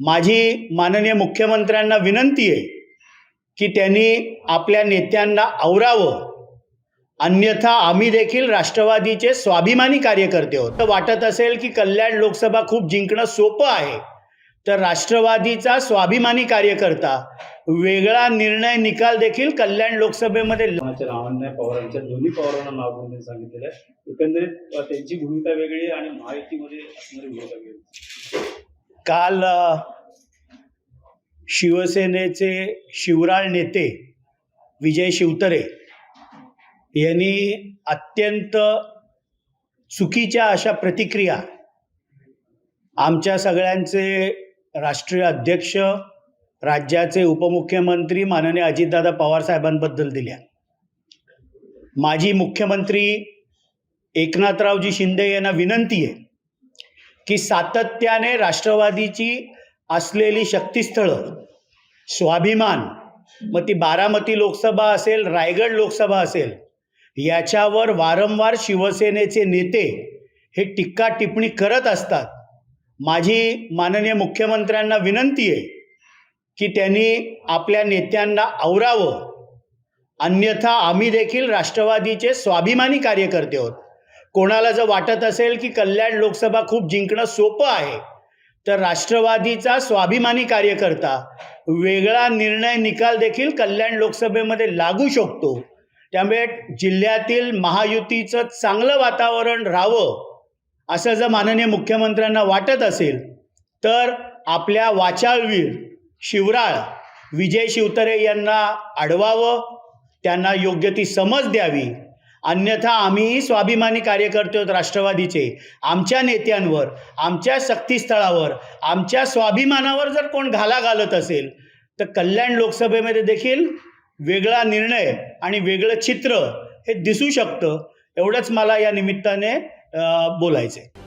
माझी माननीय मुख्यमंत्र्यांना विनंती आहे की त्यांनी आपल्या नेत्यांना आवरावं. अन्यथा आम्ही देखील राष्ट्रवादीचे स्वाभिमानी कार्यकर्ते आहोत. तर वाटत असेल की कल्याण लोकसभा खूप जिंकणं सोपं आहे. तर राष्ट्रवादीचा स्वाभिमानी कार्यकर्ता वेगळा निर्णय निकाल देखील कल्याण लोकसभेमध्ये कोणाच्या पवारांच्या दोन्ही पवारांना नाव घेऊन सांगितलेलं आहे. एकंदरीत त्यांची भूमिका वेगळी आणि महायुतीमध्ये असणारी भूमिका वेगळी काल शिवसेनेचे शिवराळ नेते विजय शिवतरे यांनी अत्यंत चुकीच्या अशा प्रतिक्रिया आमच्या सगळ्यांचे राष्ट्रीय अध्यक्ष राज्याचे उपमुख्यमंत्री माननीय अजितदादा पवार साहेबांबद्दल दिल्या. माजी मुख्यमंत्री एकनाथरावजी शिंदे यांना विनंती आहे की सातत्याने राष्ट्रवादीची असलेली शक्तिस्थळं स्वाभिमान मग ती बारामती लोकसभा असेल रायगड लोकसभा असेल याच्यावर वारंवार शिवसेनेचे नेते हे टीका टिप्पणी करत असतात. माझी माननीय मुख्यमंत्र्यांना विनंती आहे की त्यांनी आपल्या नेत्यांना आवरावं. अन्यथा आम्ही देखील राष्ट्रवादीचे स्वाभिमानी कार्यकर्ते आहोत. कोणाला जर वाटत असेल की कल्याण लोकसभा खूप जिंकणं सोपं आहे तर राष्ट्रवादीचा स्वाभिमानी कार्यकर्ता वेगळा निर्णय निकाल देखील कल्याण लोकसभेमध्ये लागू शकतो. त्यामुळे जिल्ह्यातील महायुतीचं चांगलं वातावरण राहावं असं जर माननीय मुख्यमंत्र्यांना वाटत असेल तर आपल्या वाचाळवीर शिवराळ विजय शिवतरे यांना अडवावं त्यांना योग्य ती समज द्यावी. अन्यथा आम्हीही स्वाभिमानी कार्यकर्ते आहोत राष्ट्रवादीचे. आमच्या नेत्यांवर आमच्या शक्तीस्थळावर आमच्या स्वाभिमानावर जर कोण घाला घालत असेल तर कल्याण लोकसभेमध्ये देखील वेगळा निर्णय आणि वेगळं चित्र हे दिसू शकतं. एवढंच मला या निमित्ताने बोलायचं आहे